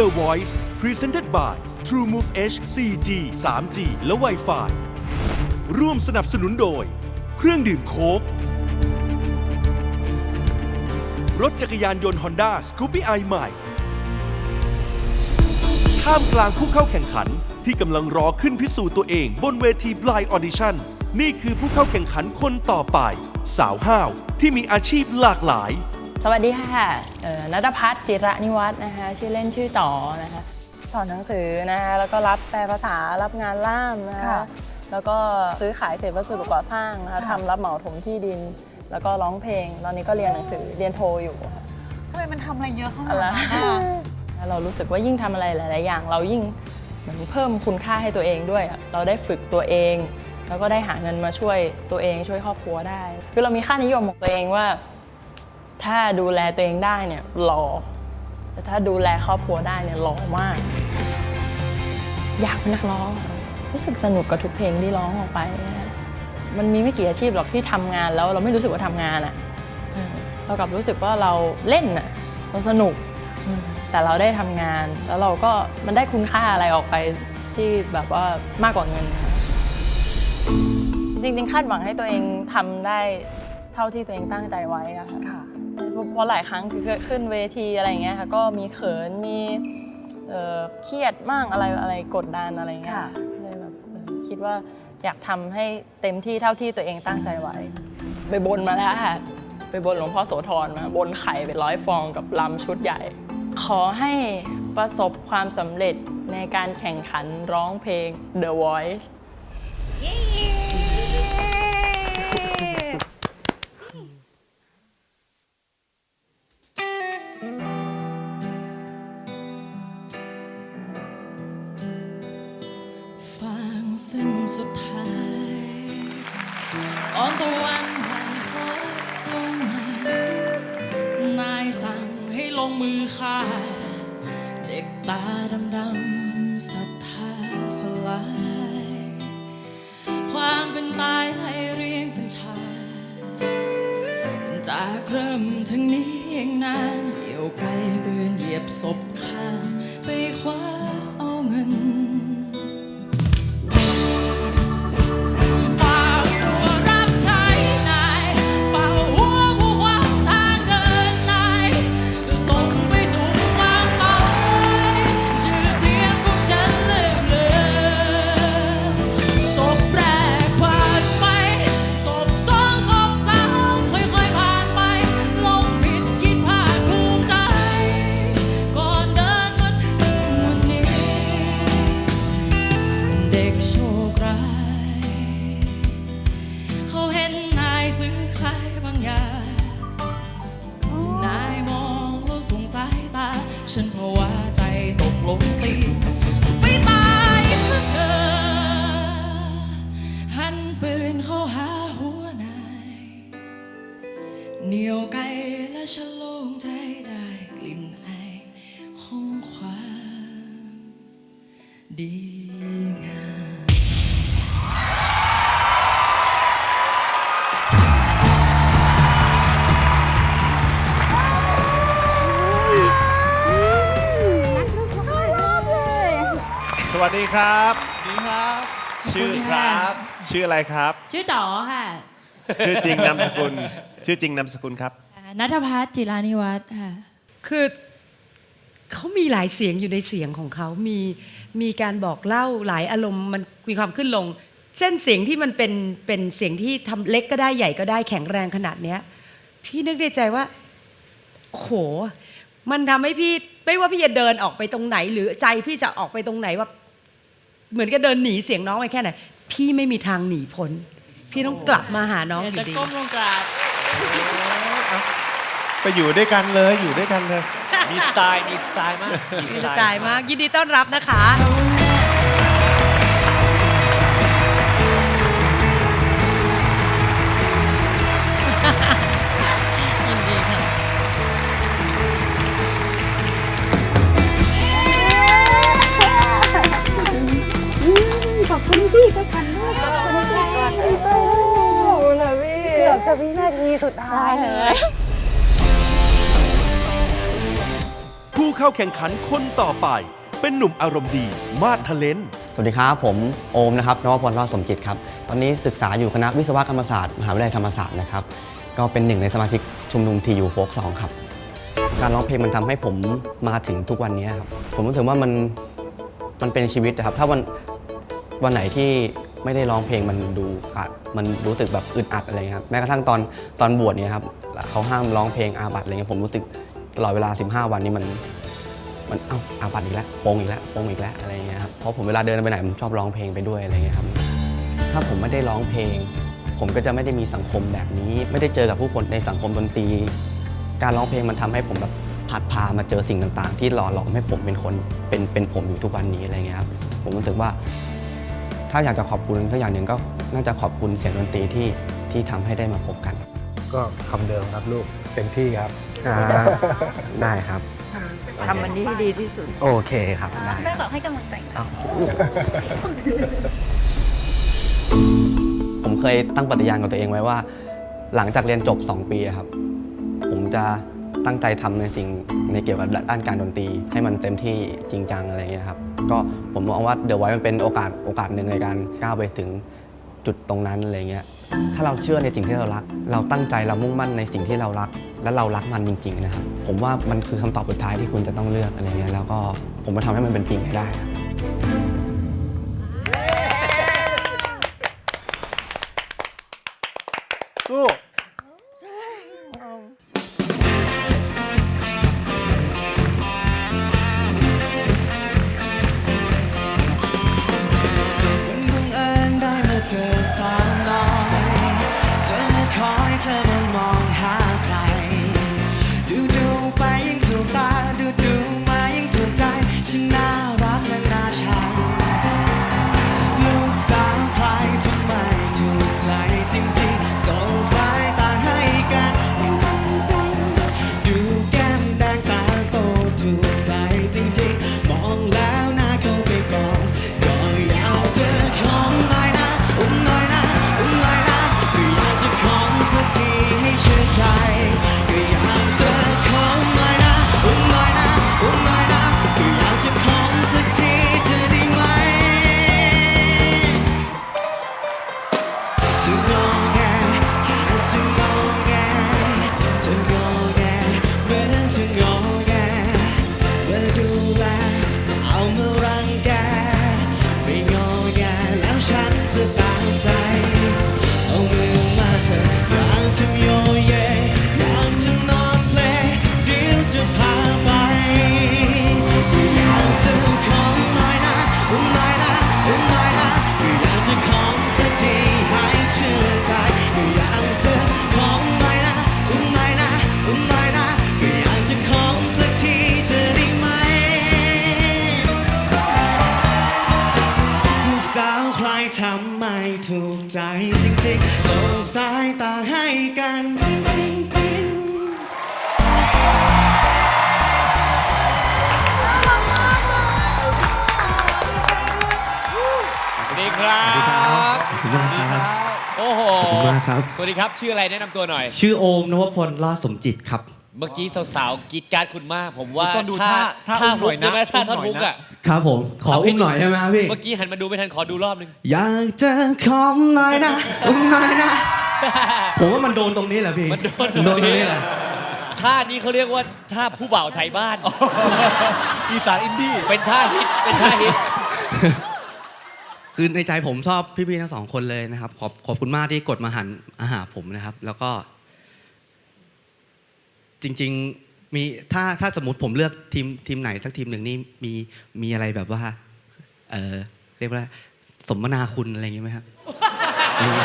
The Voice Presented by TrueMove H 4G 3G และ Wi-Fi ร่วมสนับสนุนโดย เครื่องดื่มโค้กรถจักรยานยนต์ Honda Scoopy i ใหม่ท่ามกลางผู้เข้าแข่งขันที่กำลังรอขึ้นพิสูจน์ตัวเองบนเวที Blind Audition นี่คือผู้เข้าแข่งขันคนต่อไป สาวห้าวที่มีอาชีพหลากหลาย สวัสดีค่ะเอ่อนัทพัฒน์จิระนิวัฒน์นะคะ ชื่อเล่นชื่อจ๋อนะคะสอนหนังสือนะคะแล้วก็รับแปลภาษารับงานล่ามนะคะค่ะแล้วก็ซื้อขายเศษวัสดุก่อสร้างนะคะค่ะทำรับเหมาถมที่ดิน แล้วก็ร้องเพลง ตอนนี้ก็เรียนหนังสือเรียนโทอยู่ค่ะทำไมมันทำอะไรเยอะเข้ามาอะไรอะเรารู้สึกว่ายิ่งทำอะไรหลาย ๆ อย่าง เรายิ่งเหมือนเพิ่มคุณค่าให้ตัวเองด้วยอะเราได้ฝึกตัวเอง แล้วก็ได้หาเงินมาช่วยตัวเองช่วยครอบครัวได้ คือเรามีค่านิยมของตัวเองว่า ถ้าดูแลตัวเองได้เนี่ยหล่อแต่ถ้าดูแลครอบครัวได้เนี่ยหล่อมาก อยากเป็นนักร้องอะรู้สึกสนุกกับทุกเพลงที่ร้องออกไปนะมันมีไม่กี่อาชีพหรอกที่ทำงานแล้วเราไม่รู้สึกว่าทำงานอะเออเรากลับรู้สึกว่าเราเล่นอะเราสนุกอืมแต่เราได้ทำงาน แล้วเราก็มันได้คุณค่าอะไรออกไปที่แบบว่ามากกว่าเงินนะจริงๆคาดหวังให้ตัวเองทำได้เท่าที่ตัวเองตั้งใจไว้อะค่ะค่ะ เพราะหลายครั้งคือขึ้นเวทีอะไรอย่างเงี้ยค่ะก็มีเขินมีเอ่อเครียดมั่งอะไรอะไรกดดันอะไรอย่างเงี้ยค่ะเลยแบบเออคิดว่าอยากทำให้เต็มที่เท่าที่ตัวเองตั้งใจไว้ ไปบนมาแล้วค่ะ ไปบนหลวงพ่อโสธรมาบนไข่เป็นร้อยฟองกับลำชุดใหญ่ ขอให้ประสบความสำเร็จในการแข่งขันร้องเพลง The Voice สุดท้ายตอนตะวันบ่ายคล้อยลงมานายสั่งให้ลงมือฆ่า เด็กตาดำๆศรัทธาสลาย ความเป็นตายไล่เรียงเป็นชาจากเริ่มถึงนี้ยังนานเหลียวไกลเบืนเหยียบศพข้ามไปคว้า เหนียวไกลและฉันโล่งใจได้กลิ่นไอของความดีงามสวัสดีครับ ดีครับ ชื่อขอบคุณค่ะชื่ออะไรครับ ชื่อจ๋อค่ะ ชื่อจริงนามสกุล ชื่อจริงนามสกุลครับ นัทพัฒน์จิรานิวัฒน์ค่ะคือเขามีหลายเสียงอยู่ในเสียงของเขา มีมีการบอกเล่าหลายอารมณ์มันมีความขึ้นลง เส้นเสียงที่มันเป็นเป็นเสียงที่ทำเล็กก็ได้ใหญ่ก็ได้แข็งแรงขนาดเนี้ย พี่นึกในใจว่าโอ้โห มันทำให้พี่ไม่ว่าพี่จะเดินออกไปตรงไหน หรือใจพี่จะออกไปตรงไหนว่า เหมือนกับเดินหนีเสียงน้องไปแค่ไหน พี่ไม่มีทางหนีพ้น พี่ต้องกลับมาหาน้องอจะยู่ดี ก้มลงกราบ ไปอยู่ด้วยกันเลยอยู่ด้วยกันเลย มีสไตล์ มีสไตล์มาก มีสไตล์มาก ยินดีต้อนรับนะคะ กือบจะวินาทีสุดท้ายเลย ผู้เข้าแข่งขันคนต่อไป เป็นหนุ่มอารมณ์ดีมาดทะเลนสวัสดีครับ ผมโอมนะครับนวพลรอดสมจิตครับ ตอนนี้ศึกษาอยู่คณะวิศวกรรมศาสตร์มหาวิทยาลัยธรรมศาสตร์นะครับ ก็เป็นหนึ่งในสมาชิกชุมนุมทียูโฟกสองครับ การร้องเพลงมันทำให้ผมมาถึงทุกวันนี้ครับ ผมรู้สึกว่ามันมันเป็นชีวิตนะครับ ถ้าวันวันไหนที่ ไม่ได้ร้องเพลงมันดูอาจมันรู้สึกแบบอึดอัดอะไรเงี้ยครับแม้กระทั่งตอนตอนบวชเนี่ยครับเขาห้ามร้องเพลงอาบัติอะไรเงี้ยผมรู้สึกตลอดเวลา 15 วันนี้มัน มันเอ้าอาบัติอีกแล้วโปงอีกแล้วโปงอีกแล้วอะไรเงี้ยครับเพราะผมเวลาเดินไปไหนผมชอบร้องเพลงไปด้วยอะไรเงี้ยครับถ้าผมไม่ได้ร้องเพลง ผมก็จะไม่ได้มีสังคมแบบนี้ ไม่ได้เจอกับผู้คนในสังคมดนตรี การร้องเพลงมันทำให้ผมแบบพัดพามาเจอสิ่งต่างๆ ที่หล่อหลอมให้ผมเป็นคนเป็นเป็นผมอยู่ทุกวันนี้อะไรเงี้ยครับผมรู้สึกว่า ถ้าอยากจะขอบคุณทักอย่างหนึ่งก็น่าจะขอบคุณเสียงดนตรีที่ที่ทำให้ได้มาพบกัน ก็คำเดิมครับลูกเต็มที่ครับได้ครับ ทำวันนี้ให้ดีที่สุด โอเคครับได้แม่บอกให้กำลังใจผมเคยตั้งปฏิญาณกับตัวเองไว้ว่า หลังจากเรียนจบ 2 ปีอะครับ ผมจะตั้งใจทำในสิ่งในเกี่ยวกับด้านการดนตรี ให้มันเต็มที่จริงจังอะไรเงี้ยครับ ก็ผมมองว่าเด e v ไว้มันเป็นโอกาสโอกาสหนึ่งในการก้าวไปถึงจุดตรงนั้นอะไรเงี้ย ถ้าเราเชื่อในสิ่งที่เรารัก เราตั้งใจเรามุ่งมั่นในสิ่งที่เรารัก และเรารักมันจริง ๆ นะครับ ผมว่ามันคือคำตอบสุดท้ายที่คุณจะต้องเลือกอะไรเงี้ย แล้วก็ผมจะทำให้มันเป็นจริงให้ได้ ครับ ขอบคุณมากครับโอ้โห ขอบคุณมากครับ สวัสดีครับ ชื่ออะไรแนะนำตัวหน่อย ชื่อโอมนวพลรอดสมจิตครับ เมื่อกี้สาวๆกรีดกรารคุณมาก ผมว่าต้องดูท่าท่าท่าอุ้มหน่ฮุอกยนะได้ไหมท่าท่อนอุ้มหน่อยนะฮุกอะครับผม ขออุ้มหน่อยใช่ไหมครับพี่ เมื่อกี้หันมาดูไม่ทันขอดูรอบหนึง อยากจะขอมหน่อยนะอุ้มหน่อยนะ ผมว่ามันโดนตรงนี้แหละพี่มันโดนโดนตรงนี้แหละ ท่านี้เขาเรียกว่าท่าผู้บ่าวไทยบ้าน อีสานอินดี้เป็นท่าฮิตเป็นท่าฮิต คือในใจผมชอบพี่ๆทั้งสองคนเลยนะครับ ขอบขอบคุณมากที่กดมาหันอาหาผมนะครับ แล้วก็ จริง ๆมีถ้าถ้าสมมติผมเลือกทีมทีมไหนสักทีมหนึ่งนี่มีมีอะไรแบบว่า เออเรียกว่า สมนาคุณอะไรอย่างงี้ไหมครับมีไหม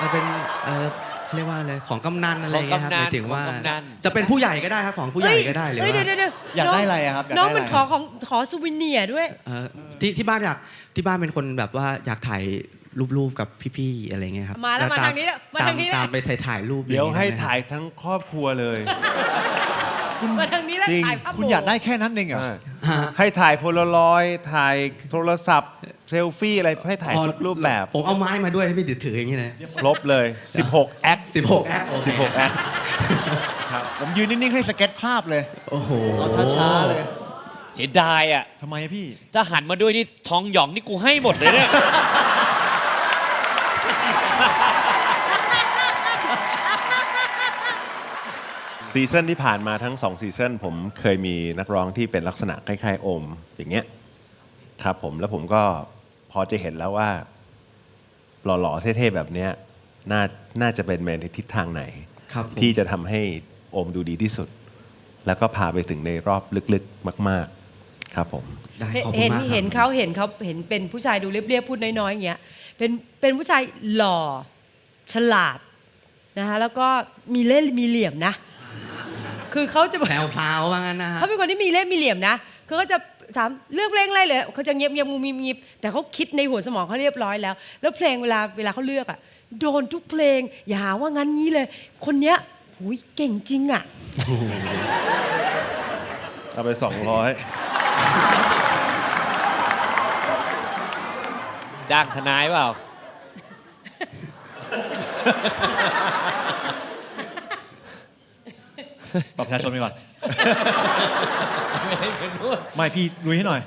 มันเป็นเออ เขาเรียกว่าอะไรของกำนันอะไรอย่างเงี้ยครับของกำนันหมายถึงว่า ของกำนัน จะเป็นผู้ใหญ่ก็ได้ครับของผู้ใหญ่ก็ได้หรือเฮ้ยว่าเดี๋ยวเดี๋ยวอยากได้อะไรอะครับอยากได้น้องมันอะไรขอของขอซูวิเนียร์ด้วย เอ่อที่ที่บ้านอยากที่บ้านเป็นคนแบบว่าอยากถ่ายรูปๆกับพี่ๆอะไรเงี้ยครับมาแล้วตมาทางนี้แล้วมาตทางนี้แล้ว ตามไปถ่ายถ่ายรูปเดี๋ยวอางงี้ให้ได้ไมถ่ายทั้งครอบครัวเลยมาทางนี้แล้วจริงถ่ายภาพหคุณมู่อยากได้แค่นั้นเองเหรอฮะให้ถ่ายโพลารอยด์ถ่ายโทรศัพท์ เซลฟี่อะไรให้ถ่ายทุกรูปแบบ ผมเอาไม้มาด้วยให้พี่ถือถืออย่างนี้เลยครบเลย 16 แอค 16 แอคโอเค16 แอคผมยืนนิ่งๆ ให้สเก็ตภาพเลย โอ้โหเอาช้าๆเลย เสียดายอะทำไมอะพี่ถ้าหันมาด้วยนี่ทองหยองนี่กูให้หมดเลยเนี่ยซีซั่นที่ผ่านมาทั้งสองซีซั่นผมเคยมีนักร้องที่เป็นลักษณะคล้ายๆโอม อย่างเงี้ยครับผมแล้วผมก็ พอจะเห็นแล้วว่า หล่อๆเท่ๆแบบเนี้ยน่าน่าจะเป็นในทิศทางไหน ครับผมที่จะทำให้โอมดูดีที่สุด แล้วก็พาไปถึงในรอบลึกๆมาก ๆ ครับผม ได้ขอบคุเห็ณนมากครับเห็นเขาเห็นเขาเห็นเป็นผู้ชายดูเรียบๆพูดน้อยๆอย่างเงี้ยเป็นเป็นผู้ชายหล่อฉลาดนะคะแล้วก็มีเล่ห์มีเหลี่ยมนะ คือเขาจะ แพรวพราวว่างั้นนะฮะ เขาเป็นคนที่มีเล่ห์มีเหลี่ยมนะ คือเขาจะ ถามเลือกเพลงอะไรเลยเขาจะเงียบเงียบงูมีมีแต่เขาคิดในหัวสมองเขาเรียบร้อยแล้ว แล้วเพลงเวลาเวลาเขาเลือกอะโดนทุกเพลง อย่าหาว่างั้นงี้เลย คนเนี้ยหุยเก่งจริงอะเอาไปสองร้อยจ้างทนายเปล่า บอกประชาชนไปก่อน ไม่ได้เป็นนู่นไม่พี่ลุยให้หน่อย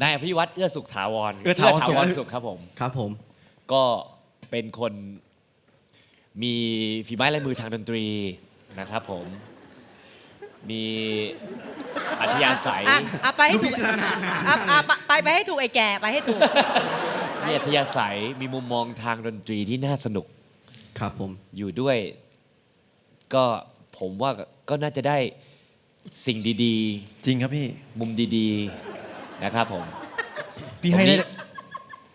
นายอภิวัตเอื้อสุขถาวรเอื้อถาวรสุข สุขครับผม ครับผม ก็เป็นคนมีฝีไม้ลายมือทางดนตรีนะครับผม มีอัธยาศัย อะอะไปให้ถูกอะอะไปไปให้ถูกไอ้แก่ไปให้ถูก มีอัธยาศัย มีมุมมองทางดนตรีที่น่าสนุก ครับผม อยู่ด้วยก็ผมว่าก็น่าจะได้ สิ่งดีจริงครับพี่ ๆ มุมดีๆนะครับผม พี่ให้ได้ตรงนี้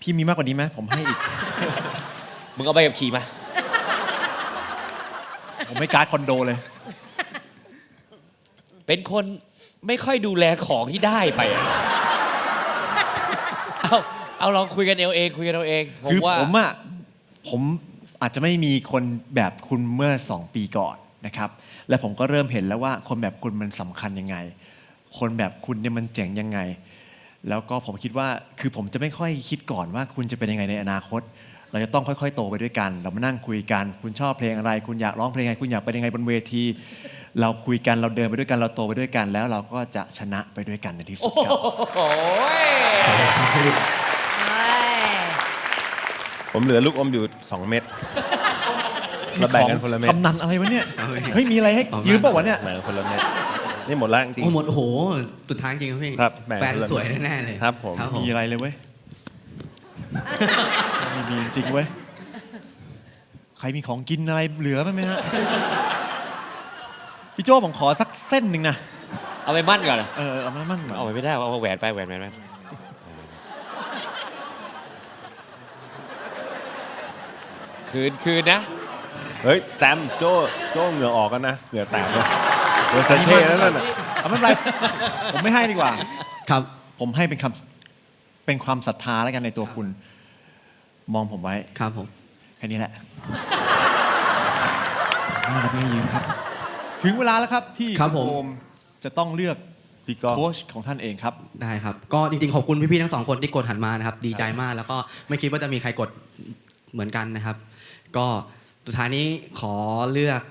พี่มีมากกว่านี้ไหมผมให้อีก มึงเอาไปกับขี่มา ผมไม่การ์ดคอนโดเลย เป็นคนไม่ค่อยดูแลของที่ได้ไปอะเอาเอาลองคุยกันเอาเองคุยกันเอาเอง ผมคือว่า ผมอะผมอาจจะไม่มีคนแบบคุณเมื่อ2ปีก่อน นะครับ และผมก็เริ่มเห็นแล้วว่าคนแบบคุณมันสำคัญยังไง คนแบบคุณเนี่ยมันเจ๋งยังไง แล้วก็ผมคิดว่าคือผมจะไม่ค่อยคิดก่อนว่าคุณจะเป็นยังไงในอนาคต เราจะต้องค่อย ๆ โตไปด้วยกัน เรามานั่งคุยกัน คุณชอบเพลงอะไร คุณอยากร้องเพลงอะไรคุณอยากเป็นยังไงบนเวที เราคุยกันเราเดินไปด้วยกันเราโตไปด้วยกัน แล้วเราก็จะชนะไปด้วยกันในที่สุดครับโอ้ยผมเหลือลูกอมอยู่ 2 เม็ด เราแบ่งกันคนละเม็ดคำนันอะไรวะเนี่ย เฮ้ย มีอะไรให้ยืมเปล่าวะเนี่ย แบ่งกันคนละเม็ดนี่หมดแล้วจริง โอ้หมดโอ้โหสุดท้ายจริงครับพี่ครับแบ่งแฟนคนละสวยแน่ๆเลยครับผมครับผม มีอะไรเลยเว้ยไม่มีจริงเว้ย ใครมีของกินอะไรเหลือบ้างไหมฮะ พี่โจ้ผมขอสักเส้นหนึ่งนะ เอาไปมั่นก่อนเหรอเออเอามามั่งหน่อยเอาไปไม่ได้เอาแหวนไปแหวนแหวนแหวนคืนคืนนะ เฮ้ยแซมโจ้โจ้เหงื่อออกกันนะเหงื่อแตกเลยเวอร์ซาเช่แล้วนั่นน่ะเอาไม่เป็นไรผมไม่ให้ดีกว่า ครับ ผมให้เป็นคำเป็นความศรัทธาแล้วกันในตัวคุณ มองผมไว้ครับผมแค่นี้แหละน่าจะพี่ให้ยืมครับ ถึงเวลาแล้วครับที่ครับผม โอมจะต้องเลือกพี่ก้องโค้ชของท่านเองครับ ได้ครับ ก็จริงๆ ขอบคุณพี่ๆ ทั้งสองคนที่กดหันมานะครับ ดีใจมากแล้วก็ไม่คิดว่าจะมีใครกดเหมือนกันนะครับ ก็ สุดท้ายนี้ขอเลือก